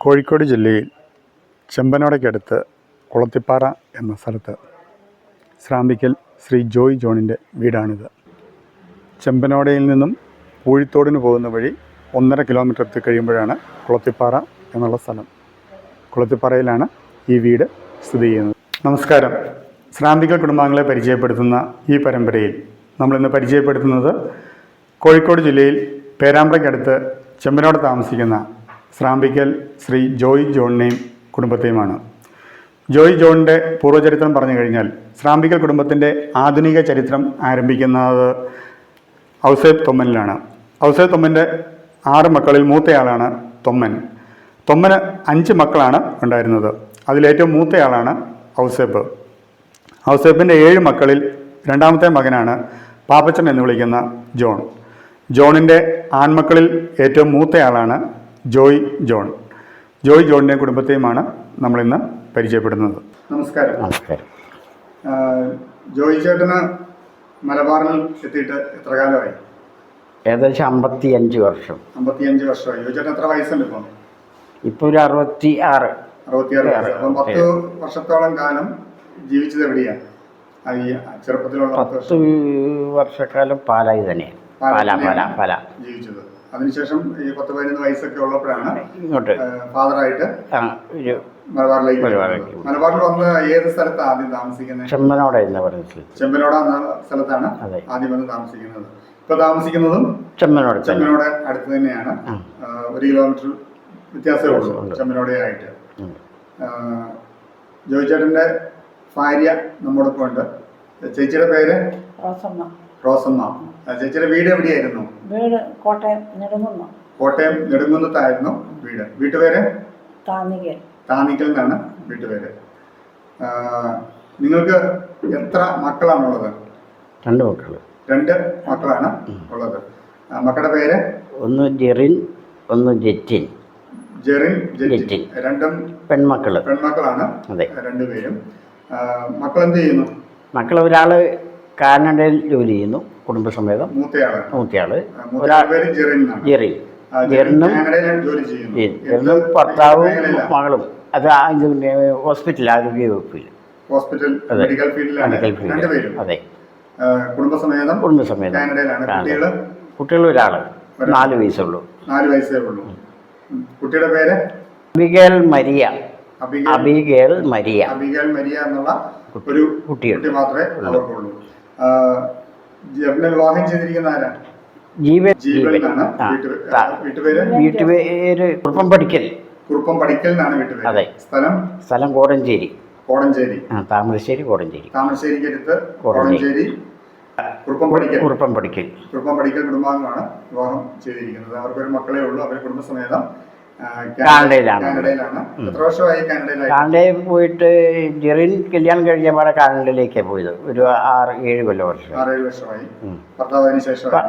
കോഴിക്കോട് ജില്ലയിൽ ചെമ്പനോടയ്ക്കടുത്ത് കുളത്തിപ്പാറ എന്ന സ്ഥലത്ത് ശ്രാമ്പിക്കൽ ശ്രീ ജോയ് ജോണിന്റെ വീടാണിത്. ചെമ്പനോടയിൽ നിന്നും പൂഴിത്തോടിന് പോകുന്ന വഴി ഒന്നര കിലോമീറ്റർ എത്തി കഴിയുമ്പോഴാണ് കുളത്തിപ്പാറ എന്നുള്ള സ്ഥലം. കുളത്തിപ്പാറയിലാണ് ഈ വീട് സ്ഥിതി ചെയ്യുന്നത്. നമസ്കാരം. ശ്രാമ്പിക്കൽ കുടുംബാംഗങ്ങളെ പരിചയപ്പെടുത്തുന്ന ഈ പരമ്പരയിൽ നമ്മളിന്ന് പരിചയപ്പെടുത്തുന്നത് കോഴിക്കോട് ജില്ലയിൽ പേരാമ്പ്രയ്ക്കടുത്ത് ചെമ്പനോട് താമസിക്കുന്ന ശ്രാമ്പിക്കൽ ശ്രീ ജോയ് ജോണിനെയും കുടുംബത്തെയുമാണ്. ജോയ് ജോണിന്റെ പൂർവചരിത്രം പറഞ്ഞു കഴിഞ്ഞാൽ സ്രാമ്പിക്കൽ കുടുംബത്തിന്റെ ആധുനിക ചരിത്രം ആരംഭിക്കുന്നത് ഔസേബ് തൊമ്മനിലാണ്. ഔസേബ് തൊമ്മന്റെ ആറ് മക്കളിൽ മൂത്തയാളാണ് തൊമ്മൻ. തൊമ്മന് അഞ്ച് മക്കളാണ് ഉണ്ടായിരുന്നത്. അതിലേറ്റവും മൂത്തയാളാണ് ഔസേബ് ഔസേബിന്റെ ഏഴ് മക്കളിൽ രണ്ടാമത്തെ മകനാണ് പാപ്പച്ചൻ എന്ന് വിളിക്കുന്ന ജോൺ. ജോണിന്റെ ആൺമക്കളിൽ ഏറ്റവും മൂത്തയാളാണ് ജോയ് ജോൺ. ജോയ് ജോണിന്റെ കുടുംബത്തെയുമാണ് നമ്മളിന്ന് പരിചയപ്പെടുന്നത്. നമസ്കാരം. നമസ്കാരം. ജോയ് ചേട്ടന് മലബാറിൽ എത്തിയിട്ട് എത്ര കാലമായി? ഏകദേശം അമ്പത്തി അഞ്ച് വർഷം. അമ്പത്തിയഞ്ച് വർഷമായി. ജോയ് ചേട്ടൻ എത്ര വയസ്സുണ്ട് ഇപ്പം? ഇപ്പോൾ ഒരു അറുപത്തി ആറ് അറുപത്തിയാറ് വയസ്സ്. അപ്പം പത്ത് വർഷത്തോളം കാലം ജീവിച്ചത് എവിടെയാണ് ഈ ചെറുപ്പത്തിലുള്ള പത്ത് പത്ത് വർഷക്കാലം പാലായി തന്നെ പാല പാല പാല. ജീവിച്ചത്. അതിനുശേഷം ഈ പത്ത് പതിനൊന്ന് വയസ്സൊക്കെ ഉള്ളപ്പോഴാണ് ഇങ്ങോട്ട്. ഫാദറായിട്ട് മലബാറിലേക്ക്. മലബാറിൽ വന്ന് ഏത് സ്ഥലത്താണ് ആദ്യം താമസിക്കുന്നത്? ചെമ്പനോട എന്ന് പറയുന്ന സ്ഥലത്ത് ചെമ്പനോട എന്ന സ്ഥലത്താണ് ആദ്യം വന്ന് താമസിക്കുന്നത്. ഇപ്പൊ താമസിക്കുന്നതും ചെമ്പനോട് തന്നെ. ചെമ്മനോട് അടുത്ത് തന്നെയാണ്. ഒരു കിലോമീറ്റർ വ്യത്യാസമേ ഉള്ളൂ ചെമ്പനോടയായിട്ട് ജോയിച്ചേട്ടന്റെ ഉം. ജോയി ചേട്ടന്റെ ഭാര്യ നമ്മുടെ ഉണ്ട് ചേച്ചിയുടെ പേര്? റോസമ്മ. റോസമ്മ. ചേച്ചിയുടെ വീട് എവിടെയായിരുന്നു? വീട് കോട്ടയം നെടുങ്ങുന്നു കോട്ടയം നെടുങ്കുന്നത്തായിരുന്നു വീട്. വീട്ടുപേര്? താന്നികൽ. താന്നിക്കൽ എന്നാണ് വീട്ടുപേര് നിങ്ങൾക്ക് എത്ര മക്കളാണുള്ളത്? രണ്ട് മക്കൾ രണ്ട് മക്കളാണ് ഉള്ളത്. മക്കളുടെ പേര്? ഒന്ന് ജെറിൻ ഒന്ന് ജെറ്റിൻ. ജെറിൻ ജെറ്റിൻ. രണ്ടും പെൺമക്കൾ പെൺമക്കളാണ് അതെ. രണ്ടുപേരും. മക്കൾ എന്ത് ചെയ്യുന്നു? മക്കൾ ഒരാൾ കാനഡയിൽ ജോലി ചെയ്യുന്നു കുടുംബസമേതം. മൂത്തയാൾ. ഒരാൾ ജെറിൻ ജെറിനും ജെറിനും ഭർത്താവും? മകളും. അത് ഹോസ്പിറ്റൽ ആരോഗ്യ വകുപ്പിൽ. ഹോസ്പിറ്റൽ മെഡിക്കൽ ഫീൽഡിലാണ്. അതെ. കുടുംബസമേതം കുടുംബസമേതം. കുട്ടികൾ ഒരാൾ. നാല് വയസ്സുള്ളൂ. നാല് വയസ്സേ ഉള്ളൂ. കുട്ടിയുടെ പേര്? Abigail Maria. Abigail. Maria. Abigail Maria എന്നുള്ള ഒരു കുട്ടി മാത്രമേ അവർക്കുള്ളൂ. ആ, ജെറിനെ വിവാഹം ചെയ്തിരിക്കുന്ന ആരാ? ജീവൻ വീട്ടുപേര്. വീട്ടുപേര്? കുറുപ്പം പഠിക്കൽ. കുറുപ്പം പഠിക്കൽ. എന്നാണ് വീട്ടുപേര്. അതെ. സ്ഥലം? സ്ഥലം കോടഞ്ചേരി. കോടഞ്ചേരി. താമരശ്ശേരി കോടഞ്ചേരി. താമരശ്ശേരിക്ക് അടുത്ത് കോടഞ്ചേരി. കുറുപ്പം പഠിക്കൽ. കുറുപ്പം പഠിക്കൽ. കുറുപ്പം പഠിക്കൽ കുടുംബാംഗമാണ് വിവാഹം ചെയ്തിരിക്കുന്നത്. അവർക്കൊരു മക്കളെ ഉള്ളൂ. അവരുടെ കുടുംബസമേതം കാനഡയിലാണ്. കാനഡയിൽ പോയിട്ട് ജെറിൻ കല്യാണം കഴിഞ്ഞ പാടെ കാനഡയിലേക്കാണ് പോയത്. ഒരു ആറ് ഏഴ് കൊല്ലം വർഷം.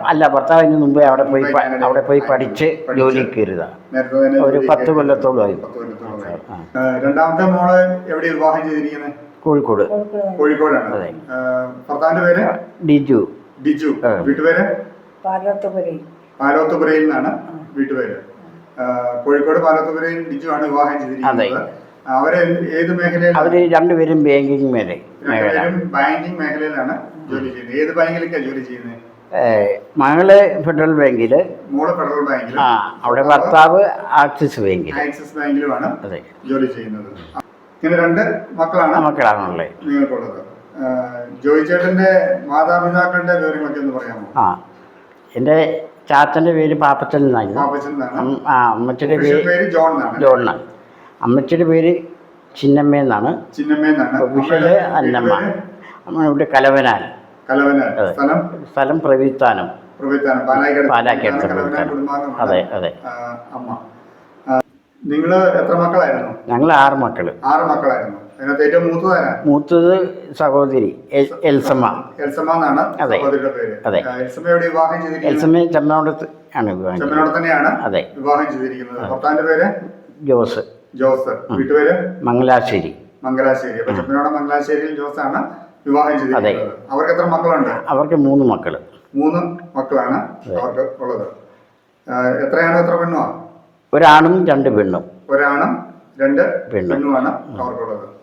അല്ല ഭർത്താവിന് മുമ്പേ അവിടെ പോയി അവിടെ പോയി പഠിച്ച് ജോലി കയറുക നേരത്തെ ഒരു പത്ത് കൊല്ലത്തോളം കൊല്ലത്തോളമായി പത്ത് കൊല്ലത്തോളമായി ആ. ആ, രണ്ടാമത്തെ മോൾ എവിടെ വിവാഹം ചെയ്തിരിക്കുന്നത് കോഴിക്കോട്. കോഴിക്കോട് കോഴിക്കോടാണ്. അതെ. ഭർത്താവിന്റെ പേര്? ഡിജു. ഡിജു. വീട്ടുപേര്? പാലോത്തുപുരി പാലോത്തുപുരയിൽ നിന്നാണ് വീട്ടുപേര്. കോഴിക്കോട് പാലോത്തുപുരയിൽ ഡിജു ആണ് വിവാഹം ചെയ്തിരിക്കുന്നത്. അവർ ഏത് മേഖലയിലാണ് അവർ രണ്ടുപേരും ബാങ്കിങ് മേഖല ബാങ്കിങ് മേഖലയിലാണ് ജോലി ചെയ്യുന്നത്. ഏത് ബാങ്കിലേക്കാണ് ജോലി ചെയ്യുന്നത്? മകൾ ഫെഡറൽ ബാങ്കിൽ. മോൾ ഫെഡറൽ ബാങ്കിൽ ആ അവിടെ ഭർത്താവ് ആക്സിസ് ബാങ്കിൽ ആക്സിസ് ബാങ്കിലുമാണ് അതെ. ജോലി ചെയ്യുന്നത്. ഇങ്ങനെ രണ്ട് മക്കളാണ് മക്കളാണല്ലേ മക്കളാണുള്ളത് നിങ്ങൾക്കുള്ളത്. ജോയിച്ചേട്ടന്റെ ജോയി ചേട്ടന്റെ മാതാപിതാക്കളുടെ വിവരങ്ങളൊക്കെ ഒന്ന് പറയാമോ? ആ എന്റെ ചാച്ചന്റെ പേര് പാപ്പച്ചൻ എന്നായിരുന്നു. ആ അമ്മച്ചിയുടെ പേര് ജോൺ എന്നാണ്. അമ്മച്ചിയുടെ പേര് ചിന്നമ്മ എന്നാണ്. ഒഫീഷ്യൽ അന്നമ്മ. അമ്മ ഇവിടെ കലവനാൽ. സ്ഥലം? പ്രവിത്താനം. കലവനാൻ അതെ അതെ. നിങ്ങൾ എത്ര മക്കളായിരുന്നു? ഞങ്ങൾ ആറ് മക്കൾ. ആറ് മക്കളായിരുന്നു. അതിനകത്ത് ഏറ്റവും മൂത്തതാരാ മൂത്തത് സഹോദരി എൽ- എൽസമ്മ. എൽസമ്മ എന്നാണ് അതെ. സഹോദരിയുടെ പേര്. അതെ. എൽസമ്മയോട് എൽസമ്മ വിവാഹം ചെയ്തിരിക്കുന്നത്? എൽസമ്മ ചെമ്മനോടത്ത് ആണ് വിവാഹം ചെമ്മനോട് തന്നെയാണ് അതെ. വിവാഹം ചെയ്തിരിക്കുന്നത്. ഭർത്താവിന്റെ പേര്? ജോസ്. ജോസ്. വീട്ടുപേര്? മംഗലാശ്ശേരി. മംഗലാശ്ശേരി. അപ്പൊ ചെമ്മനോട് മംഗലാശ്ശേരിയിൽ ജോസ് ആണ് വിവാഹം ചെയ്തിരിക്കുന്നത്. അവർക്ക് എത്ര മക്കളുണ്ട്? അവർക്ക് മൂന്ന് മക്കൾ. മൂന്ന് മക്കളാണ് അവർക്ക് ഉള്ളത്. എത്രയാണ് എത്ര പെണ്ണുവാ? ഒരാണും രണ്ട് പെണ്ണും. ഒരാണും രണ്ട് പെണ്ണും. പെണ്ണുമാണ് അവർക്കുള്ളത്.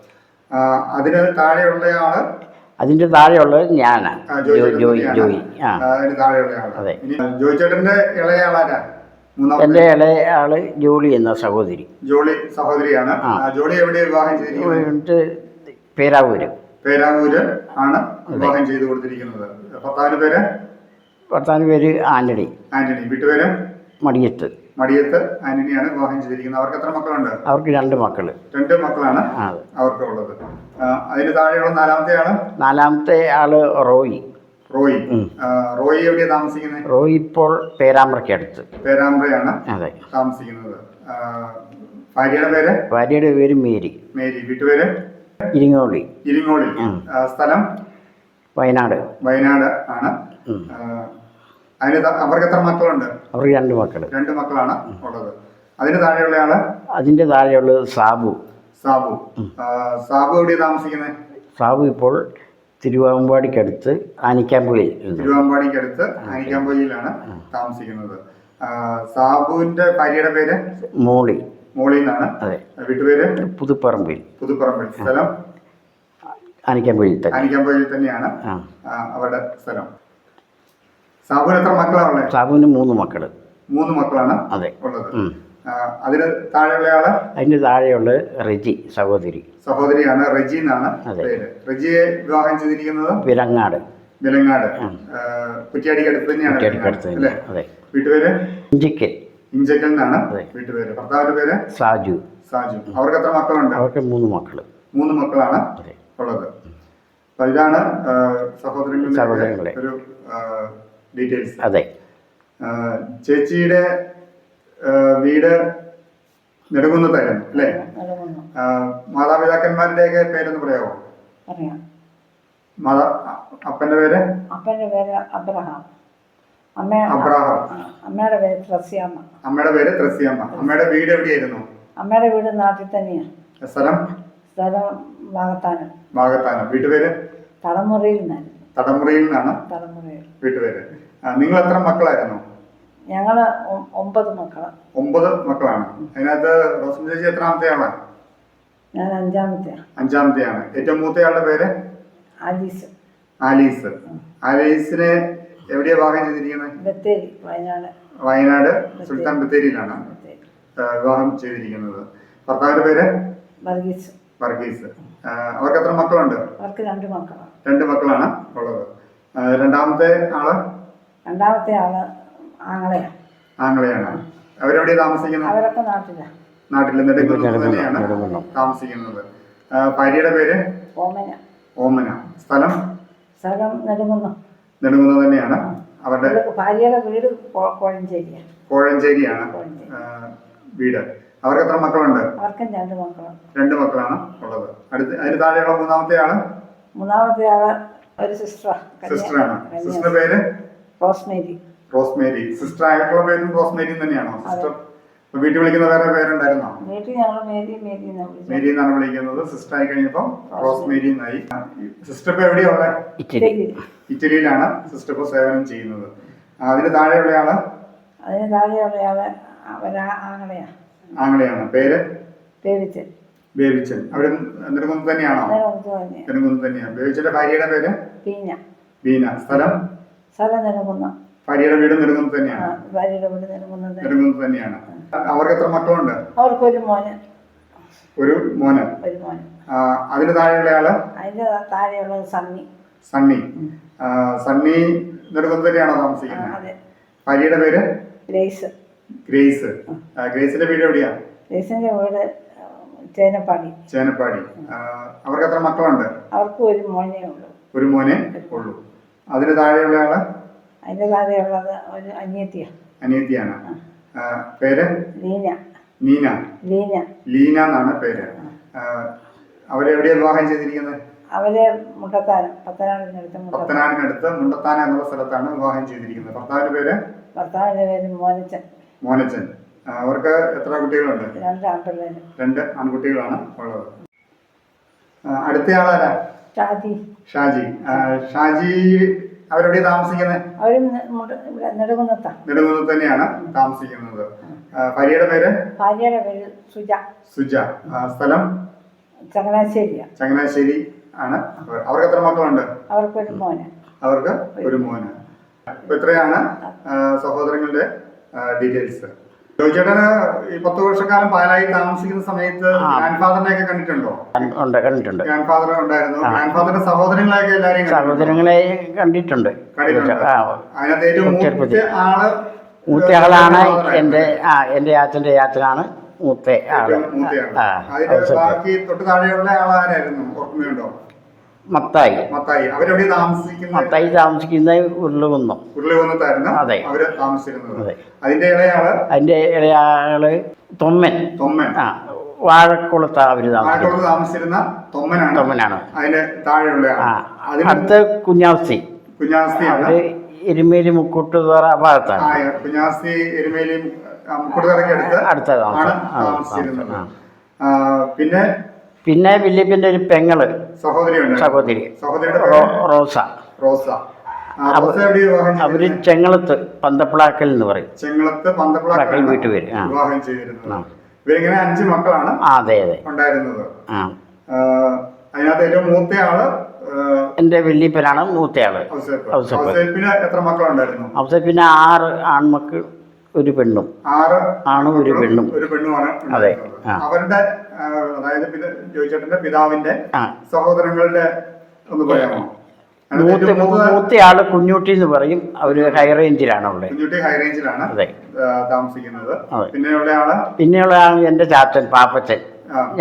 അതിന് താഴെയുള്ളയാൾ? അതിന്റെ താഴെയുള്ളത് ഞാനാണ് ജോയി ജോയി ആ. അതെ. ജോയി ചേട്ടന്റെ ഇളയാളാരാ? എന്റെ ഇളയ ആൾ ജോളി എന്ന സഹോദരി. ജോളി സഹോദരിയാണ്. ജോളി എവിടെ വിവാഹം ചെയ്തിരിക്കുന്നത്? പേരാവൂര്. പേരാവൂര് ആണ് വിവാഹം ചെയ്തു കൊടുത്തിരിക്കുന്നത്. ഭർത്താവിന്റെ പേര്? ഭർത്താവിന് പേര് ആന്റണി. ആന്റണി. വീട്ടുപേര്? മടിയത്ത്. മടിയത്ത് ആന്റണിയാണ് വിവാഹം ചെയ്തിരിക്കുന്നത്. അവർക്ക് എത്ര മക്കളുണ്ട്? അവർക്ക് രണ്ട് മക്കൾ. രണ്ട് മക്കളാണ് അവർക്ക് ഉള്ളത് അതിന് താഴെയുള്ള നാലാമത്തെ ആൾ നാലാമത്തെ ആൾ റോയി. റോയി. റോയി എവിടെയാണ് താമസിക്കുന്നത്? റോയി ഇപ്പോൾ പേരാമ്പ്രയ്ക്ക് അടുത്ത്. പേരാമ്പ്രയാണ് അതെ. താമസിക്കുന്നത്. ഭാര്യയുടെ പേര്? ഭാര്യയുടെ പേര് മേരി. മേരി. വീട്ടുപേര്? ഇരിങ്ങോളി. ഇരിങ്ങോളി. സ്ഥലം? വയനാട്. വയനാട് ആണ്. അതിന് അവർക്ക് എത്ര മക്കളുണ്ട്? അവർക്ക് രണ്ട് മക്കൾ രണ്ട് മക്കളാണ് ഉള്ളത്. അതിന് താഴെയുള്ള ആൾ അതിന്റെ താഴെയുള്ളത് സാബു. സാബു. സാബു എവിടെയാണ് താമസിക്കുന്നത്? സാബു ഇപ്പോൾ തിരുവാമ്പാടിക്കടുത്ത് ആനിക്കാമ്പുഴയിൽ ഉണ്ട് ആനിക്കാമ്പുഴയിലാണ് താമസിക്കുന്നത്. സാബുവിന്റെ ഭാര്യയുടെ പേര്? മോളി. മോളി എന്നാണ്. അതെ. വീട്ടുപേര്? പുതുപ്പറമ്പിൽ. പുതുപ്പറമ്പിൽ സ്ഥലം? ആനിക്കാമ്പുഴയിൽ തന്നെ. അനിക്കാമ്പൊയിൽ തന്നെയാണ്. അവരുടെ സ്ഥലം. സാബുവിന് എത്ര മക്കളാണ് ഉള്ളത് സാബുവിന് മൂന്ന് മക്കൾ. മൂന്ന് മക്കളാണ് അതെ. ഉള്ളത്. അതിന് താഴെയുള്ള ആൾ അതിന്റെ താഴെയുള്ള റെജി സഹോദരി. സഹോദരിയാണ് റെജി എന്നാണ് റെജിയെ വിവാഹം ചെയ്തിരിക്കുന്നത്? വിലങ്ങാട്. വിലങ്ങാട്. ആ, കുറ്റിയാടിക്കടുത്ത് തന്നെയാണ് അല്ലേ? വീട്ടുപേര്? ഇഞ്ചിക്കൽ. ഇഞ്ചക്കൽ എന്നാണ് വീട്ടുപേര്. ഭർത്താവിന്റെ പേര്? സാജു. സാജു. അവർക്ക് എത്ര മക്കളുണ്ട്? അവർക്ക് മൂന്ന് മക്കൾ. മൂന്ന് മക്കളാണ് ഉള്ളത്. അപ്പൊ ഇതാണ് സഹോദരങ്ങളുടെ ഒരു ഡീറ്റെയിൽസ് അതെ. ചേച്ചിയുടെ വീട് നെടുങ്കുന്നത്തായിരുന്നു അല്ലേ? മാതാപിതാക്കന്മാരുടെ ഒക്കെ മാതാപിതാക്കന്മാരുടെയൊക്കെ പേരൊന്ന് പറയാമോ മാതാ അപ്പന്റെ പേര്? അപ്പന്റെ പേര് അബ്രഹാം. അമ്മ അബ്രാഹാം. അമ്മയുടെ പേര് ത്രസ്യാമ്മ. അമ്മയുടെ പേര് ത്രസിയമ്മ. അമ്മയുടെ വീട് എവിടെയായിരുന്നു? അമ്മയുടെ വീട് നാട്ടിൽ തന്നെയാണ് സ്ഥലം? സ്ഥലം ഭാഗത്താനം ഭാഗത്താണ് വീട്ടുപേര്? തലമുറയിൽ നിന്നായിരുന്നു തടമുറയിൽ നിന്നാണ് തലമുറയിൽ. വീട്ടുപേര് ആ, നിങ്ങൾ എത്ര മക്കളായിരുന്നു? ഞങ്ങൾ ഒമ്പത് മക്കൾ ഒമ്പത് മക്കളാണ്. അതിനകത്ത് റോസം ചേച്ചി എത്രാമത്തെ ആളാണ് ഞാൻ അഞ്ചാമത്തെയാണ്. അഞ്ചാമത്തെയാണ്. ഏറ്റവും മൂത്തയാളുടെ പേര്? ആലീസ്. ആലീസ്. ആലീസിനെ എവിടെയാ വിവാഹം ചെയ്തിരിക്കുന്നത് ബത്തേരി വയനാട്. വയനാട് സുൽത്താൻ ബത്തേരിയിലാണ് ബത്തേരി. ആ, വിവാഹം ചെയ്തിരിക്കുന്നത്. ഭർത്താവിന്റെ പേര്? വർഗീസ്. വർഗീസ്. ആ, അവർക്ക് എത്ര മക്കളുണ്ട്? അവർക്ക് രണ്ട് മക്കളാണ്. രണ്ട് മക്കളാണ് ഉള്ളത്. രണ്ടാമത്തെ ആൾ? രണ്ടാമത്തെ ആൾ ആങ്ങളെയാണ്. ആംഗ്ലയാണ് അവരെവിടെയാ താമസിക്കുന്നത്? അവരൊക്കെ നാട്ടിലാണ് നാട്ടിൽ നെടുങ്കുന്നത്ത് നെടുങ്കുന്നം, തന്നെയാണ് താമസിക്കുന്നത്. ഭാര്യയുടെ പേര്? ഓമന. ഓമന. സ്ഥലം? സ്ഥലം നെടുങ്ങുന്നു നെടുങ്കുന്നം തന്നെയാണ്. അവരുടെ ഭാര്യയുടെ വീട് കോഴഞ്ചേരിയാണ്. കോഴഞ്ചേരിയാണ് വീട്. അവർക്ക് എത്ര മക്കളുണ്ട്? അവർക്കും രണ്ട് മക്കളാണ് രണ്ട് മക്കളാണ് ഉള്ളത്. അടുത്ത് അതിന് താഴെയുള്ള മൂന്നാമത്തെ ആൾ? മൂന്നാമത്തെ ആൾ ഒരു സിസ്റ്ററാണ് സിസ്റ്റർ പേര്? റോസ്മേരി റോസ്മേരി സിസ്റ്റർ ആയിട്ടുള്ള പേരും റോസ്മേരി തന്നെയാണോ? സിസ്റ്റർ വീട്ടിൽ വിളിക്കുന്ന വേറെ പേരുണ്ടായിരുന്നോ? വീട്ടിൽ ഞങ്ങൾ മേരി മേരി എന്ന് വിളിച്ചു മേരി എന്നാണ് വിളിക്കുന്നത്. സിസ്റ്റർ ആയി കഴിഞ്ഞപ്പോൾ റോസ്മേരി എന്നായി. സിസ്റ്റർ ഇപ്പൊ എവിടെയാ ഉള്ളത് ഇറ്റലിയിലാണ് സിസ്റ്റർ ഇപ്പൊ സേവനം ചെയ്യുന്നത്. അതിന് താഴെയുള്ള ആൾ അതിന് താഴെയുള്ള ആൾ അവരാ ആങ്ങളെയാണ്. ആംഗ്ലയാണ് പേര്? പേവിച്ച് ബേബിച്ചൻ അവിടെ നെടുങ്കുന്ന് തന്നെയാണോ? നെടുങ്കുന്ന് തന്നെയാണ് ബേബിച്ചന്റെ ഭാര്യയുടെ പേര്? ബീന സ്ഥലം? സ്ഥലം നെടുങ്ങുന്ന ഭാര്യയുടെ വീട് നെടുങ്കുന്ന് തന്നെയാണ്? ഭാര്യയുടെ വീട് നെടുങ്കുന്ന് തന്നെയാണ്. അവർക്ക് എത്ര മക്കളുണ്ട്? അവർക്കൊരു മോന്. ഒരു മോന്. ഒരു മോന്. ആ, അതിന് താഴെയുള്ള ആൾ? അതിന്റെ താഴെയുള്ള സണ്ണി. സണ്ണി. സണ്ണി നെടുങ്കുന്ന് തന്നെയാണോ താമസിക്കുന്നത്? ഭാര്യയുടെ പേര്? ഗ്രേസ്. ഗ്രേസ്. ഗ്രേസിന്റെ വീട് എവിടെയാ? ഗ്രേസിന്റെ വീട് ചേനപ്പാടി. ചേനപ്പാടി. അവർക്ക് എത്ര മക്കളുണ്ട്? അവർക്ക് ഒരു മോനെ ഉള്ളൂ. ഒരു മോനെ ഉള്ളൂ. അതിന് താഴെയുള്ള ആൾ? അതിന്റെ താഴെയുള്ളത് ഒരു അനിയത്തിയാണ്. അനിയത്തിയാണ് പേര്? ലീന. നീന ലീന. ലീന എന്നാണ് പേര്. അവരെവിടെയാ വിവാഹം ചെയ്തിരിക്കുന്നത്? അവർ മുണ്ടത്താനം പത്തനാടിനടുത്ത് പത്തനാടിനടുത്ത് മുണ്ടത്താന എന്നുള്ള സ്ഥലത്താണ് വിവാഹം ചെയ്തിരിക്കുന്നത്. ഭർത്താവിന്റെ പേര്? ഭർത്താവിന്റെ പേര് മോനച്ചൻ. മോനച്ചൻ. അവർക്ക് എത്ര കുട്ടികളുണ്ട്? രണ്ട് ആൺപിള്ളേര്. രണ്ട് ആൺകുട്ടികളാണ് ഉള്ളത്. അടുത്ത അടുത്തയാളാരാ ഷാജി. ഷാജി. ഷാജി അവരെവിടെ താമസിക്കുന്നത് അവരും തന്നെയാണ് താമസിക്കുന്നത്. ഭാര്യയുടെ പേര്? ഭാര്യയുടെ പേര് സുജ. സുജ. സ്ഥലം? ചങ്ങനാശ്ശേരി ചങ്ങനാശ്ശേരി ആണ്. അവർ- അവർക്ക് എത്ര മക്കളുണ്ട്? അവർക്ക് ഒരു മോന്. അവർക്ക് ഒരു മോന്. എത്രയാണ് ഇത്രയാണ് സഹോദരങ്ങളുടെ ഡീറ്റെയിൽസ്? ചോദിച്ചേട്ടന് ഈ പത്ത് വർഷക്കാലം പാലായി താമസിക്കുന്ന സമയത്ത് ഗ്രാൻഡ് ഫാദറിനെ ഒക്കെ കണ്ടിട്ടുണ്ടോ ഉണ്ട് കണ്ടിട്ടുണ്ട്. ഗ്രാൻഡ് ഫാദർ ഉണ്ടായിരുന്നു. ഗ്രാൻഡ് ഫാദറിന്റെ സഹോദരങ്ങളെയൊക്കെ എല്ലാവരെയും കണ്ടിട്ടുണ്ടോ? സഹോദരങ്ങളെ കണ്ടിട്ടുണ്ട്. അതിനകത്ത് ഏറ്റവും മൂത്ത. ആൾ മൂത്തയാളാണ്. എന്റെ ആ എന്റെ യാച്ചന്റെ യാച്ചനാണ് മൂത്ത ആൾ. ബാക്കി തൊട്ട് താഴെയുള്ള ആളാരായിരുന്നു? ഓർമ്മയുണ്ടോ മത്തായി. മത്തായി. അവരവിടെ താമസിക്കുന്ന മത്തായി താമസിക്കുന്ന ഉരുളകുന്നം ഉരുളകുന്നത്തായിരുന്നു അതെ. അവർ താമസിച്ചിരുന്നത് അതെ. അതിന്റെ ഇളയാൾ അതിന്റെ ഇളയാൾ തൊമ്മൻ. തൊമ്മൻ. ആ വാഴക്കുളത്ത് അവർ താമസിക്കുന്നത്. താമസിക്കുന്ന താമസിച്ചിരുന്ന തൊമ്മനാണ്. തൊമ്മനാണ്. അതിന്റെ താഴെയുള്ള അടുത്ത കുഞ്ഞാസ്തി. കുഞ്ഞാസ്തിയാണ് എരുമേലി മുക്കൂട്ടുതറ ഭാഗത്താണ്. കുഞ്ഞാസ്തി എരുമേലി മുക്കൂട്ട് അടുത്ത് അടുത്ത താമസം. താമസിച്ചിരുന്നത് പിന്നെ പിന്നെ വില്ലിപ്പിന്റെ ഒരു പെങ്ങൾ. സഹോദരി. സഹോദരി റോസ. റോസ. അവർ ചെങ്ങളത്ത് പന്തപ്പിളാക്കൽ എന്ന് പറയും. ചെങ്ങളത്ത് മക്കൾ പന്തപ്പിളാക്കാണ് വീട്ടുപേര്. വിവാഹം ഇവരിങ്ങനെ അഞ്ച് മക്കളാണ് അതെ അതെ. ഉണ്ടായിരുന്നത്. അതിനകത്ത് ഏറ്റവും മൂത്തയാൾ വല്യപ്പനാണ്. ഔസേപ്പിന് എത്ര മക്കളുണ്ടായിരുന്നു? ആറ് ആൺമക്കൾ ഒരു പെണ്ണും. ആറ് ആണും ഒരു പെണ്ണും ഒരു പെണ്ണുമാണ് അതെ, അവരുടെ അതായത് ജോയിച്ചേട്ടന്റെ പിതാവിന്റെ സഹോദരങ്ങളുടെ ഒന്ന് പറയാമോ? മൂത്ത മൂത്തയാൾ കുഞ്ഞുട്ടി എന്ന് പറയും. അവർ ഹൈ റേഞ്ചിലാണ് അവിടെ കുഞ്ഞുട്ടി ഹൈ റേഞ്ചിലാണ് അതെ. താമസിക്കുന്നത്. പിന്നെയുള്ള ആൾ? പിന്നെയുള്ള എന്റെ ചാച്ചൻ പാപ്പച്ചൻ.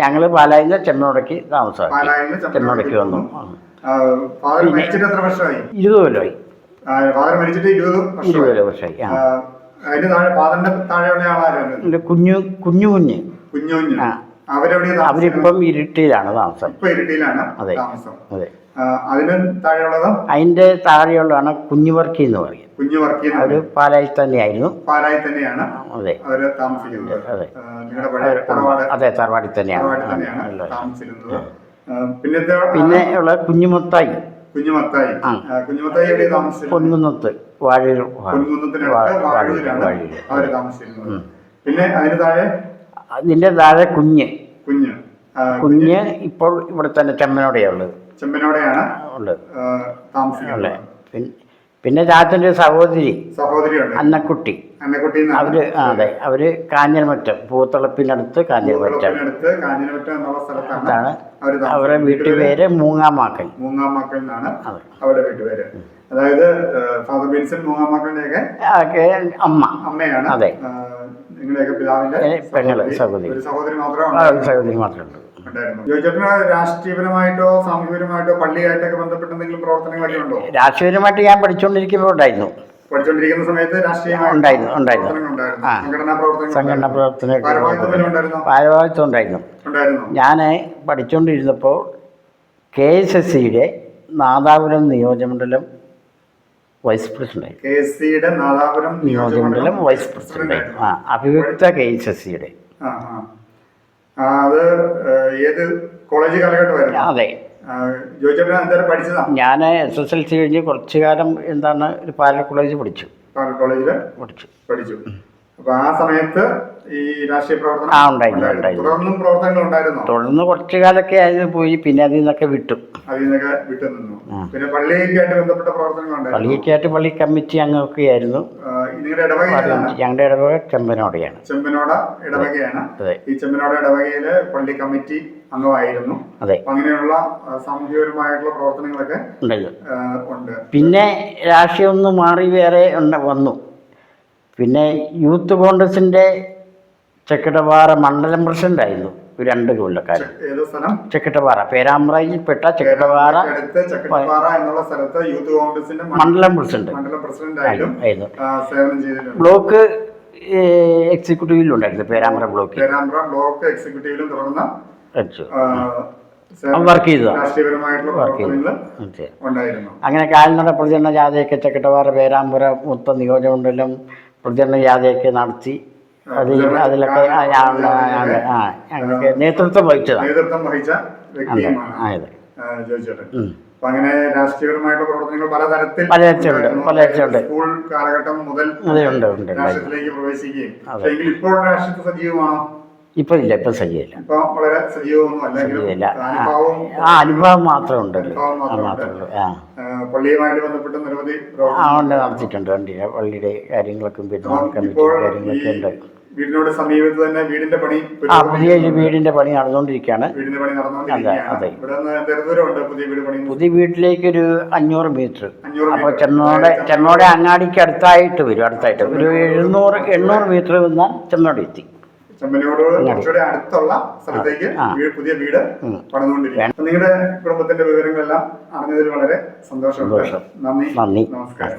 ഞങ്ങൾ ഞങ്ങൾ പാലായിന്ന് ചെമ്മോടയ്ക്ക് താമസമാക്കി. പാലായിന്ന് വന്നു. ഇരുപത് കൊല്ലമായി ഇരുപത് ഇരുപത് വർഷമായി അതിന്റെ താഴെ താഴെയുള്ള കുഞ്ഞു കുഞ്ഞു കുഞ്ഞ്. കുഞ്ഞു കുഞ്ഞു. അവരിപ്പം ഇരുട്ടിയിലാണ് താമസം. ഇപ്പൊ ഇരുട്ടിയിലാണ് അതെ. താമസം. അതെ. ആ, അതിന് താഴെയുള്ളത്? അതിന്റെ താഴെയുള്ളതാണ് കുഞ്ഞുവർക്കി എന്ന് പറയും കുഞ്ഞു വർക്ക് ചെയ്യുന്നത് അവർ പാലായിൽ തന്നെയായിരുന്നു. പാലായി തന്നെയാണ് അതെ. അവർ താമസിക്കുന്നത്. അതെ. അതെ. തറവാടിൽ തന്നെയാണ്. ആൾ പിന്നെ ഉള്ള കുഞ്ഞുമുത്തായി കുഞ്ഞുമത്തായി. കുഞ്ഞുമത്തായി എവിടെ പൊൻകുന്നത്ത് പൊൻകുന്നത്തിനടുത്ത് വാഴൂരാണ് താമസിച്ചിരുന്നത്. പിന്നെ അതിന് താഴെ? അതിന്റെ താഴെ കുഞ്ഞ്. കുഞ്ഞ്. കുഞ്ഞ് ഇപ്പോൾ ഇവിടെ തന്നെ ചെമ്മനോടെയാണ് ഉള്ളത്. ഉള്ളത് ആ, താമസിക്കുന്നത്. പിന്നെ രാജന്റെ സഹോദരി അന്നക്കുട്ടി അന്നക്കുട്ടി. അവർ അതെ. അവർ കാഞ്ഞിരമറ്റം പൂത്തളപ്പിനടുത്ത് കാഞ്ഞിരമറ്റം. അതാണ് അവർ അവരുടെ. വീട്ടുപേര് മൂങ്ങാമാക്കൽ മൂങ്ങാമാക്കൽ എന്നാണ്. അവരുടെ വീട്ടുപേര്. അതായത് ഫാദർ ബിൻസൺ മൂങ്ങാമാക്കളുടെയൊക്കെ അമ്മ. അമ്മയാണ്. അതെ. നിങ്ങളുടെയൊക്കെ പിതാവിന്റെ പെങ്ങൾ, സഹോദരി. ഒരു സഹോദരി മാത്രമേ സഹോദരി മാത്രമേ ഉള്ളൂ. ജോയിച്ചേട്ടന് രാഷ്ട്രീയപരമായിട്ടോ സാമൂഹികപരമായിട്ടോ പള്ളിയായിട്ടൊക്കെ ബന്ധപ്പെട്ട എന്തെങ്കിലും പ്രവർത്തനങ്ങളൊക്കെ ഉണ്ടോ? രാഷ്ട്രീയപരമായിട്ട് ഞാൻ പഠിച്ചുകൊണ്ടിരിക്കുമ്പോൾ ഉണ്ടായിരുന്നു. പഠിച്ചുകൊണ്ടിരിക്കുന്ന സമയത്ത് രാഷ്ട്രീയമായി ഉണ്ടായിരുന്നു, ഉണ്ടായിരുന്നു. സംഘടനാ പ്രവർത്തന. ഭാരവാഹിത്വം ഉണ്ടായിരുന്നോ? ഞാൻ പഠിച്ചുകൊണ്ടിരുന്നപ്പോൾ കെ എസ് എസ് സിയുടെ നാദാപുരം നിയോജകമണ്ഡലം വൈസ് പ്രസിഡന്റ് നാദാപുരം നിയോജകമണ്ഡലം വൈസ് പ്രസിഡന്റ് ആ അഭിവൃക്ത കെ എസ് എസ് സിയുടെ. അത് ഏത് കോളേജ് കാലഘട്ടമായിരുന്നു? അതെ. ഞാൻ എസ് എസ് എൽ സി കഴിഞ്ഞ് കുറച്ചു കാലം എന്താണ് ഒരു പാല കോളേജ് പഠിച്ചു. പാലക്കാട് കോളേജിൽ പഠിച്ചു. പഠിച്ചു. അപ്പൊ ആ സമയത്ത് ഈ രാഷ്ട്രീയ പ്രവർത്തനം ആ, ഉണ്ടായിരുന്നു, ഉണ്ടായിരുന്നു. തുടർന്നും പ്രവർത്തനങ്ങൾ ഉണ്ടായിരുന്നു? തുടർന്ന് കുറച്ചു കാലൊക്കെ അതിന് പോയി പിന്നെ അതിൽ നിന്നൊക്കെ വിട്ടു. അതിൽ നിന്നൊക്കെ വിട്ടു നിന്നു. പിന്നെ പള്ളിയൊക്കെയായിട്ട് ബന്ധപ്പെട്ട പ്രവർത്തനങ്ങൾ ഉണ്ടായിരുന്നു? പള്ളിയൊക്കെയായിട്ട് പള്ളി കമ്മിറ്റി അംഗമൊക്കെ ആയിരുന്നു. നിങ്ങളുടെ ഇടവകയിലാണ് ഞങ്ങളുടെ ഇടവക ചെമ്പനോടെയാണ്. ചെമ്പനോട ഇടവകയാണ്. ഈ ചെമ്പനോട ഇടവകയിൽ പള്ളി കമ്മിറ്റി അംഗമായിരുന്നു. അതെ. അങ്ങനെയുള്ള സാമൂഹികപരമായിട്ടുള്ള പ്രവർത്തനങ്ങളൊക്കെ ഉണ്ട്. പിന്നെ രാഷ്ട്രീയം ഒന്ന് മാറി വേറെ വന്നു. പിന്നെ യൂത്ത് കോൺഗ്രസിന്റെ ചെക്കിടപാറ മണ്ഡലം പ്രസിഡന്റ് ആയിരുന്നു ഒരു രണ്ട് കൊല്ലക്കാരൻ. ചെക്കിട്ടപാറ പേരാമ്പ്രയിൽപ്പെട്ട ചെക്കിട്ടപാറ മണ്ഡലം പ്രസിഡന്റ്. ആയിരുന്നു ബ്ലോക്ക് എക്സിക്യൂട്ടീവിലുണ്ടായിരുന്നു പേരാമ്പ്ര പേരാമ്പ്ര ബ്ലോക്ക് എക്സിക്യൂട്ടീവിലും തുടർന്ന് വർക്ക് ചെയ്തതാ. രാഷ്ട്രീയപരമായിട്ടുള്ള വർക്ക് ചെയ്തു. പ്രവർത്തനങ്ങൾ ഓക്കെ. ഉണ്ടായിരുന്നു. അങ്ങനെ കാൽനട പ്രചരണ ജാഥയൊക്കെ ചെക്കിട്ടപാറ പേരാമ്പ്ര മൊത്തം നിയോജകമണ്ഡലം പ്രചരണ ജാഥയൊക്കെ നടത്തി അതിൽ അതിലൊക്കെ ആ, ഞങ്ങൾക്ക് നേതൃത്വം വഹിച്ചതാണ് നേതൃത്വം വഹിച്ച. അപ്പൊ അങ്ങനെ രാഷ്ട്രീയപരമായിട്ടുള്ള പ്രവർത്തനങ്ങൾ പലതരത്തിൽ പലതരത്തിലുണ്ട്. സ്കൂൾ കാലഘട്ടം മുതൽ അതെ. രാഷ്ട്രീയത്തിലേക്ക് പ്രവേശിക്കുകയും അതെ. ഇപ്പോൾ രാഷ്ട്രീയത്തിൽ സജീവമാണോ ഇപ്പൊ ഇല്ല ഇപ്പം സജീവല്ല സജീവല്ല ആ അനുഭവം മാത്രമേ ഉണ്ടല്ലോ. ആ മാത്രമേ ആ. ആ, പള്ളിയുമായിട്ട് ബന്ധപ്പെട്ട് നിരവധി ആ പ്രവർത്തനങ്ങൾ ഉണ്ട് നടത്തിയിട്ടുണ്ട്. വണ്ടി പള്ളിയുടെ കാര്യങ്ങളൊക്കെ കാര്യങ്ങളൊക്കെ ഉണ്ട്. വീടിനോട് സമീപത്ത് തന്നെ വീടിന്റെ പണി ആ പുതിയ വീടിന്റെ പണി നടന്നുകൊണ്ടിരിക്കുകയാണ്. വീടിന്റെ പണി നടന്നുകൊണ്ടിരിക്കുകയാണ്. പുതിയ വീട്ടിലേക്ക് ഒരു അഞ്ഞൂറ് മീറ്റർ. അപ്പൊ അപ്പോൾ. ചെന്നോടെ ചെന്നോടെ. അങ്ങാടിക്ക് അടുത്തായിട്ട് വരും അടുത്തായിട്ട്. ഒരു എഴുന്നൂറ് എണ്ണൂറ് മീറ്റർ വന്നാൽ ചെന്നോടെ എത്തി. ചെമ്പനിയോട് കുറച്ചുകൂടെ അടുത്തുള്ള സ്ഥലത്തേക്ക് പുതിയ വീട് പണിതുകൊണ്ടിരിക്കുക പണിതുകൊണ്ടിരിക്കുകയാണ് നിങ്ങളുടെ കുടുംബത്തിന്റെ വിവരങ്ങളെല്ലാം അറിഞ്ഞതിൽ വളരെ സന്തോഷമുണ്ട്. സന്തോഷം. നന്ദി. നന്ദി. നമസ്കാരം.